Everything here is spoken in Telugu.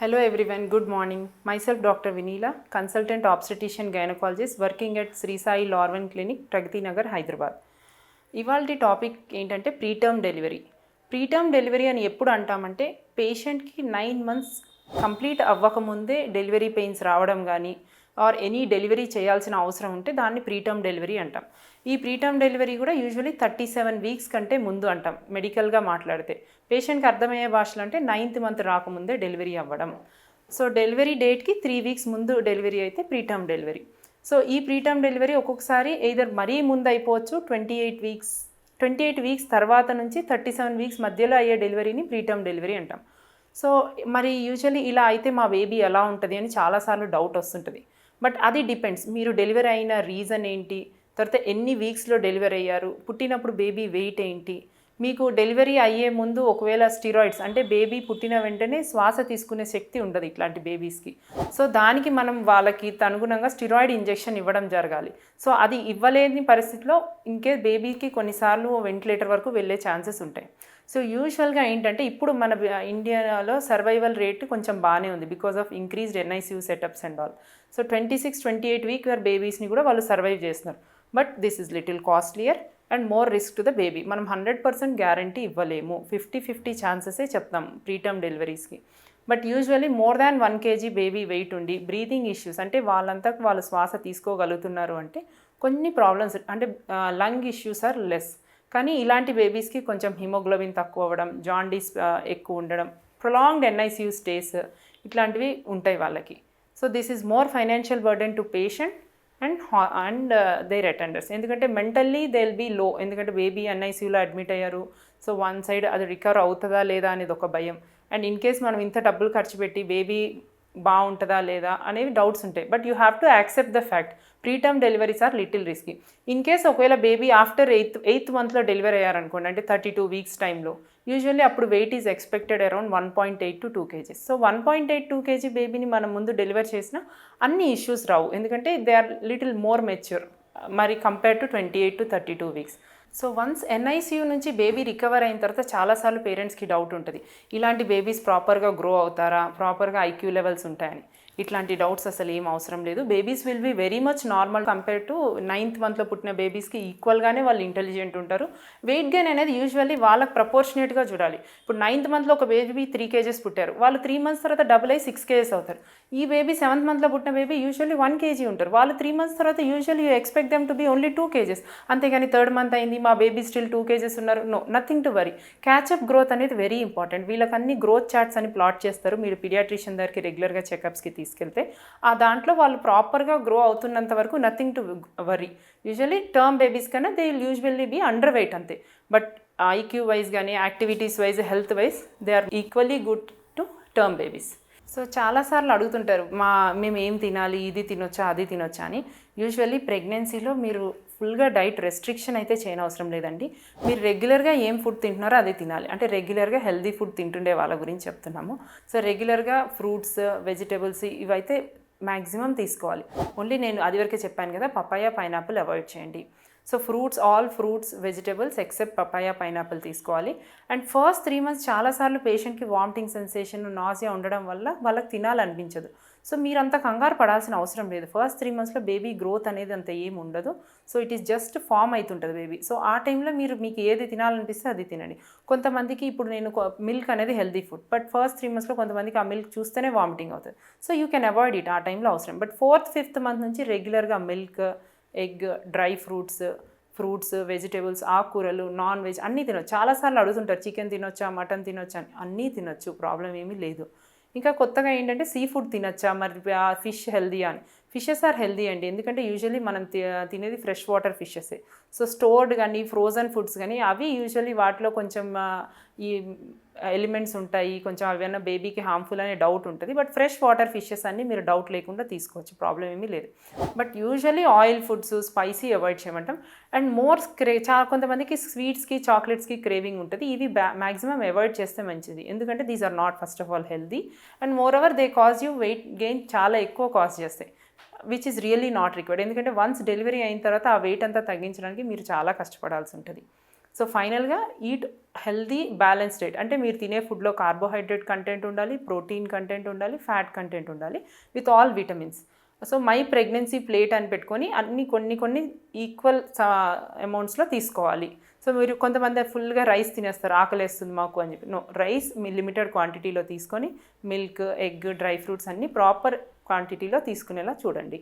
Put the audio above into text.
Hello everyone, good morning. Myself Dr. Vinila, consultant obstetrician gynecologist working at Sri Sai Lorvan Clinic, Pragati Nagar, Hyderabad ఇవాళ టాపిక్ ఏంటంటే ప్రీటర్మ్ డెలివరీ ప్రీటర్మ్ డెలివరీ అని ఎప్పుడు అంటామంటే పేషెంట్కి నైన్ మంత్స్ కంప్లీట్ అవ్వకముందే డెలివరీ పెయిన్స్ రావడం కానీ ఆర్ ఎనీ డెలివరీ చేయాల్సిన అవసరం ఉంటే దాన్ని ప్రీటర్మ్ డెలివరీ అంటాం. ఈ ప్రీటర్మ్ డెలివరీ కూడా యూజువలీ థర్టీ సెవెన్ వీక్స్ కంటే ముందు అంటాం మెడికల్గా మాట్లాడితే. పేషెంట్కి అర్థమయ్యే భాషలు అంటే నైన్త్ మంత్ రాకముందే డెలివరీ అవ్వడం. సో డెలివరీ డేట్కి త్రీ వీక్స్ ముందు డెలివరీ అయితే ప్రీటర్మ్ డెలివరీ. సో ఈ ప్రీటర్మ్ డెలివరీ ఒక్కొక్కసారి ఎయిదర్ మరీ ముందు అయిపోవచ్చు twenty eight weeks twenty eight weeks తర్వాత నుంచి థర్టీ సెవెన్ వీక్స్ మధ్యలో అయ్యే డెలివరీని ప్రీటర్మ్ డెలివరీ అంటాం. సో మరి యూజువల్లీ ఇలా అయితే మా బేబీ ఎలా ఉంటుంది అని చాలాసార్లు డౌట్ వస్తుంటుంది. బట్ అది డిపెండ్స్. మీరు డెలివరీ అయిన రీజన్ ఏంటి? తర్వాత ఎన్ని వీక్స్లో డెలివరీ అయ్యారు? పుట్టినప్పుడు బేబీ వెయిట్ ఏంటి? మీకు డెలివరీ అయ్యే ముందు ఒకవేళ స్టిరాయిడ్స్ అంటే బేబీ పుట్టిన వెంటనే శ్వాస తీసుకునే శక్తి ఉండదు ఇట్లాంటి బేబీస్కి. సో దానికి మనం వాళ్ళకి అనుగుణంగా స్టిరాయిడ్ ఇంజెక్షన్ ఇవ్వడం జరగాలి. సో అది ఇవ్వలేని పరిస్థితిలో ఇంకే బేబీకి కొన్నిసార్లు వెంటిలేటర్ వరకు వెళ్ళే ఛాన్సెస్ ఉంటాయి. సో యూజువల్గా ఏంటంటే ఇప్పుడు మన ఇండియాలో సర్వైవల్ రేట్ కొంచెం బాగానే ఉంది because of increased NICU setups and all. So twenty six twenty eight week వర్ బేబీస్ని కూడా వాళ్ళు సర్వైవ్ చేస్తున్నారు. But this is little costlier and more risk to the baby మనం హండ్రెడ్ పర్సెంట్ గ్యారంటీ ఇవ్వలేము. ఫిఫ్టీ ఫిఫ్టీ ఛాన్సెసే చెప్తాం preterm డెలివరీస్కి but usually more than one kg baby weight ఉండి బ్రీతింగ్ ఇష్యూస్ అంటే వాళ్ళంతా వాళ్ళు శ్వాస తీసుకోగలుగుతున్నారు అంటే కొన్ని ప్రాబ్లమ్స్ అంటే లంగ్ ఇష్యూస్ ఆర్ లెస్ కానీ ఇలాంటి బేబీస్కి కొంచెం హిమోగ్లోబిన్ తక్కువ అవ్వడం జాండీస్ ఎక్కువ ఉండడం ప్రొలాంగ్డ్ ఎన్ఐసియూ స్టేస్ ఇట్లాంటివి ఉంటాయి వాళ్ళకి. So this is more financial burden to patient and and their attenders ఎందుకంటే mentally they will be low ఎందుకంటే బేబీ ఎన్ఐసీయూలో అడ్మిట్ అయ్యారు. సో వన్ సైడ్ అది రికవర్ అవుతుందా లేదా అనేది ఒక భయం. అండ్ ఇన్ కేస్ మనం ఇంత డబ్బులు ఖర్చు పెట్టి బేబీ బాగుంటుందా లేదా అనేవి డౌట్స్ ఉంటాయి. But you have to accept the fact preterm deliveries are little risky in case ఒకవేళ బేబీ ఆఫ్టర్ ఎయిత్ ఎయిత్ మంత్లో డెలివరీ అయ్యారనుకోండి అంటే థర్టీ టూ వీక్స్ టైంలో యూజువల్లీ అప్పుడు weight is expected around one point eight to two KGs so one point eight two KG బేబీని మనం ముందు డెలివర్ చేసినా అన్ని ఇష్యూస్ రావు. ఎందుకంటే they are little more mature మరి compare to twenty eight to thirty two weeks so once NICU నుంచి బేబీ రికవర్ అయిన తర్వాత చాలాసార్లు పేరెంట్స్కి డౌట్ ఉంటుంది. ఇలాంటి బేబీస్ ప్రాపర్గా గ్రో అవుతారా? ప్రాపర్గా ఐక్యూ లెవెల్స్ ఉంటాయని. ఇట్లాంటి డౌట్స్ అసలు ఏం అవసరం లేదు. Babies will be very much normal compare to ninth మంత్లో పుట్టిన బేబీస్కి ఈక్వల్గానే వాళ్ళు ఇంటెలిజెంట్ ఉంటారు. వెయిట్ గెయిన్ అనేది యూజువల్లీ వాళ్ళకి ప్రపోర్షనేట్గా చూడాలి. ఇప్పుడు నైన్త్ మంత్లో ఒక బేబీ త్రీ కేజెస్ పుట్టారు. వాళ్ళు త్రీ మంత్స్ తర్వాత డబుల్ అయ్యి సిక్స్ కేజెస్ అవుతారు. ఈ బేబీ సెవెంత్ మంత్లో పుట్టిన బేబీ యూజువల్లీ వన్ కేజీ ఉంటారు. వాళ్ళు త్రీ మంత్స్ తర్వాత usually you expect them to be only two KGs. అంతేగాని థర్డ్ మంత్ అయింది మా బేబీ స్టిల్ టూ కేజెస్ ఉన్నారు. No nothing to worry catch up growth అనేది వెరీ ఇంపార్టెంట్ వీళ్ళకి అన్ని గ్రోత్ చార్ట్స్ అని ప్లాట్ చేస్తారు. మీరు పీడియాట్రిషియన్ దగ్గరికి రెగ్యులర్గా చెకప్స్కి తీసుకెళ్తే ఆ దాంట్లో వాళ్ళు ప్రాపర్గా గ్రో అవుతున్నంత వరకు nothing to worry usually term babies కన్నా they usually be under weight అంతే బట్ ఐక్యూ వైజ్ కానీ activities wise health wise they are equally good to term babies so చాలాసార్లు అడుగుతుంటారు మా మేము ఏం తినాలి? ఇది తినొచ్చా? అది తినొచ్చా? అని. యూజువల్లీ ప్రెగ్నెన్సీలో మీరు ఫుల్గా డైట్ రెస్ట్రిక్షన్ అయితే చేయనవసరం లేదండి. మీరు రెగ్యులర్గా ఏం ఫుడ్ తింటున్నారో అదే తినాలి. అంటే రెగ్యులర్గా హెల్దీ ఫుడ్ తింటుండే వాళ్ళ గురించి చెప్తున్నాము. సో రెగ్యులర్గా ఫ్రూట్స్ వెజిటేబుల్స్ ఇవైతే మ్యాక్సిమం తీసుకోవాలి. ఓన్లీ నేను అది వరకే చెప్పాను కదా పపాయ పైనాపిల్ అవాయిడ్ చేయండి. So fruits all fruits vegetables except papaya pineapple తీసుకోవాలి. అండ్ ఫస్ట్ త్రీ మంత్స్ చాలాసార్లు పేషెంట్కి వామిటింగ్ సెన్సేషన్ నాజియా ఉండడం వల్ల వాళ్ళకి తినాలనిపించదు. సో మీరంతా కంగారు పడాల్సిన అవసరం లేదు. ఫస్ట్ త్రీ మంత్స్లో బేబీ గ్రోత్ అనేది అంత ఏం ఉండదు. So it is just form అవుతుంటుంది బేబీ సో ఆ టైంలో మీరు మీకు ఏది తినాలనిపిస్తే అది తినండి. కొంతమందికి ఇప్పుడు నేను మిల్క్ అనేది healthy food but first three మంత్స్లో కొంతమందికి ఆ మిల్క్ చూస్తేనే వామిటింగ్ అవుతుంది. So you can avoid it ఆ టైంలో అవసరం. బట్ ఫోర్త్ ఫిఫ్త్ మంత్ నుంచి రెగ్యులర్గా milk egg dry fruits fruits vegetables ఆకుకూరలు నాన్ వెజ్ అన్నీ తినొచ్చు. చాలాసార్లు అడుగుతుంటారు చికెన్ తినొచ్చా మటన్ తినొచ్చా? అని. అన్నీ తినొచ్చు ప్రాబ్లం ఏమీ లేదు. ఇంకా కొత్తగా ఏంటంటే సీ ఫుడ్ తినొచ్చా మరి ఫిష్ హెల్దీ అని. ఫిషెస్ ఆర్ హెల్దీ అండి. ఎందుకంటే యూజువల్లీ మనం తి- తినేది ఫ్రెష్ వాటర్ ఫిషెసే సో స్టోర్డ్ కానీ ఫ్రోజన్ ఫుడ్స్ కానీ అవి యూజువల్లీ వాటిలో కొంచెం ఈ ఎలిమెంట్స్ ఉంటాయి. కొంచెం అవన్నీ బేబీకి హార్మ్ఫుల్ అనే డౌట్ ఉంటుంది. బట్ ఫ్రెష్ వాటర్ ఫిషెస్ అన్ని మీరు డౌట్ లేకుండా తీసుకోవచ్చు. ప్రాబ్లం ఏమీ లేదు. But usually oil foods spicy avoid చేయమంటాం. And more క్రే చాలా కొంతమందికి స్వీట్స్కి చాక్లెట్స్కి క్రేవింగ్ ఉంటుంది. ఇవి బ్యా మ్యాక్సిమం అవాయిడ్ చేస్తే మంచిది. ఎందుకంటే these are not first of all healthy and moreover they cause you weight gain చాలా ఎక్కువ కాజ్ చేస్తాయి. Which is really not required ఎందుకంటే వన్స్ డెలివరీ అయిన తర్వాత ఆ వెయిట్ అంతా తగ్గించడానికి మీరు చాలా కష్టపడాల్సి ఉంటుంది. సో ఫైనల్గా ఈట్ హెల్దీ బ్యాలెన్స్ డైట్ అంటే మీరు తినే ఫుడ్లో కార్బోహైడ్రేట్ కంటెంట్ ఉండాలి ప్రోటీన్ కంటెంట్ ఉండాలి ఫ్యాట్ కంటెంట్ ఉండాలి with all vitamins so my pregnancy plate అని పెట్టుకొని అన్ని కొన్ని కొన్ని ఈక్వల్ అమౌంట్స్లో తీసుకోవాలి. సో మీరు కొంతమంది ఫుల్గా రైస్ తినేస్తారు ఆకలేస్తుంది మాకు అని చెప్పి. నో రైస్ మీ లిమిటెడ్ క్వాంటిటీలో తీసుకొని మిల్క్ ఎగ్ డ్రై ఫ్రూట్స్ అన్నీ ప్రాపర్ క్వాంటిటీలో తీసుకునేలా చూడండి.